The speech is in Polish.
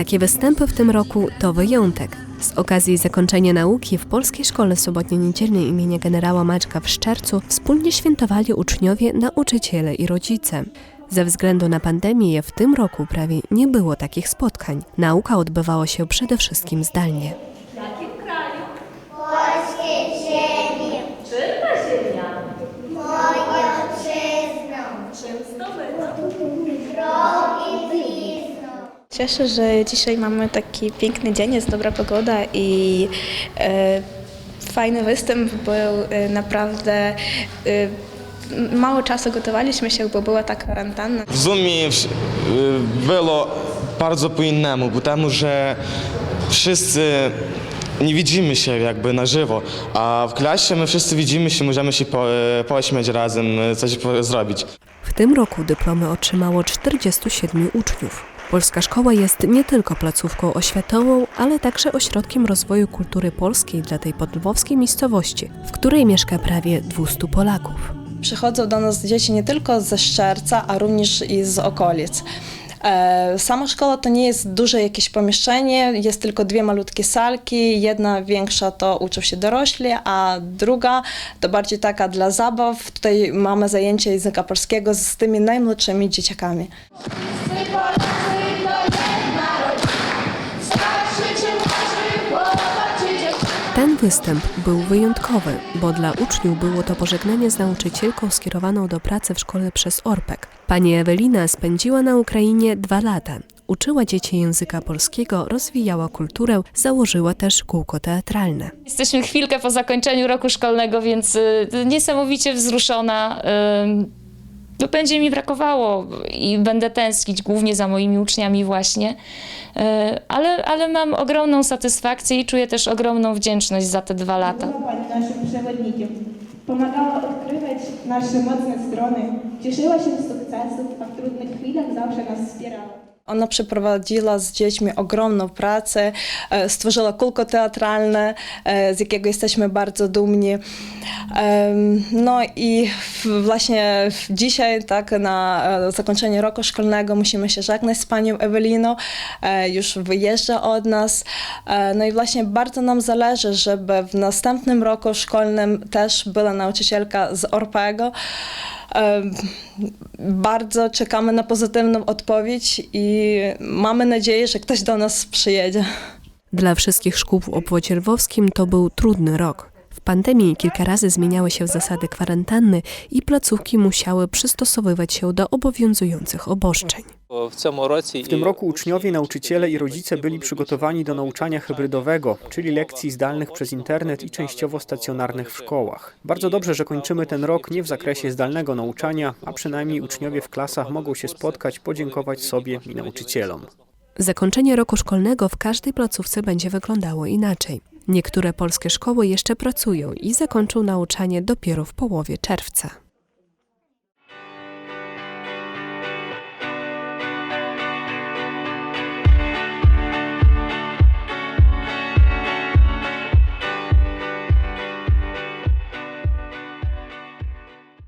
Takie występy w tym roku to wyjątek. Z okazji zakończenia nauki w Polskiej Szkole Sobotnio-Niedzielnej imienia generała Maćka w Szczercu wspólnie świętowali uczniowie, nauczyciele i rodzice. Ze względu na pandemię w tym roku prawie nie było takich spotkań. Nauka odbywała się przede wszystkim zdalnie. Cieszę, że dzisiaj mamy taki piękny dzień, jest dobra pogoda i e, fajny występ był e, naprawdę. E, mało czasu gotowaliśmy się, bo była ta kwarantanna. W Zoomie było bardzo po innemu, bo temu, że wszyscy nie widzimy się jakby na żywo, a w klasie my wszyscy widzimy się, możemy się po, pośmiać razem, coś zrobić. W tym roku dyplomy otrzymało 47 uczniów. Polska szkoła jest nie tylko placówką oświatową, ale także ośrodkiem rozwoju kultury polskiej dla tej podlwowskiej miejscowości, w której mieszka prawie 200 Polaków. Przychodzą do nas dzieci nie tylko ze Szczerca, a również i z okolic. E, Sama szkoła to nie jest duże jakieś pomieszczenie, jest tylko dwie malutkie salki. Jedna większa to uczą się dorośli, a druga to bardziej taka dla zabaw. Tutaj mamy zajęcia języka polskiego z tymi najmłodszymi dzieciakami. Występ był wyjątkowy, bo dla uczniów było to pożegnanie z nauczycielką skierowaną do pracy w szkole przez Orpek. Pani Ewelina spędziła na Ukrainie dwa lata. Uczyła dzieci języka polskiego, rozwijała kulturę, założyła też kółko teatralne. Jesteśmy chwilkę po zakończeniu roku szkolnego, więc y, niesamowicie wzruszona. No, będzie mi brakowało i będę tęsknić głównie za moimi uczniami właśnie, Y, ale, ale mam ogromną satysfakcję i czuję też ogromną wdzięczność za te dwa lata. Była Pani naszym przewodnikiem. Pomagała odkrywać nasze mocne strony, cieszyła się z sukcesów, a w trudnych chwilach zawsze nas wspierała. Ona przeprowadziła z dziećmi ogromną pracę, e, stworzyła kółko teatralne, e, z jakiego jesteśmy bardzo dumni. No i właśnie dzisiaj, tak, na e, zakończenie roku szkolnego musimy się żegnać z panią Eweliną, już wyjeżdża od nas. No i właśnie bardzo nam zależy, żeby w następnym roku szkolnym też była nauczycielka z Orpego. Bardzo czekamy na pozytywną odpowiedź i mamy nadzieję, że ktoś do nas przyjedzie. Dla wszystkich szkół w obwodzie lwowskim to był trudny rok pandemii kilka razy zmieniały się zasady kwarantanny i placówki musiały przystosowywać się do obowiązujących oboszczeń. W tym roku uczniowie, nauczyciele i rodzice byli przygotowani do nauczania hybrydowego, czyli lekcji zdalnych przez internet i częściowo stacjonarnych w szkołach. Bardzo dobrze, że kończymy ten rok nie w zakresie zdalnego nauczania, a przynajmniej uczniowie w klasach mogą się spotkać, podziękować sobie i nauczycielom. Zakończenie roku szkolnego w każdej placówce będzie wyglądało inaczej. Niektóre polskie szkoły jeszcze pracują i zakończą nauczanie dopiero w połowie czerwca.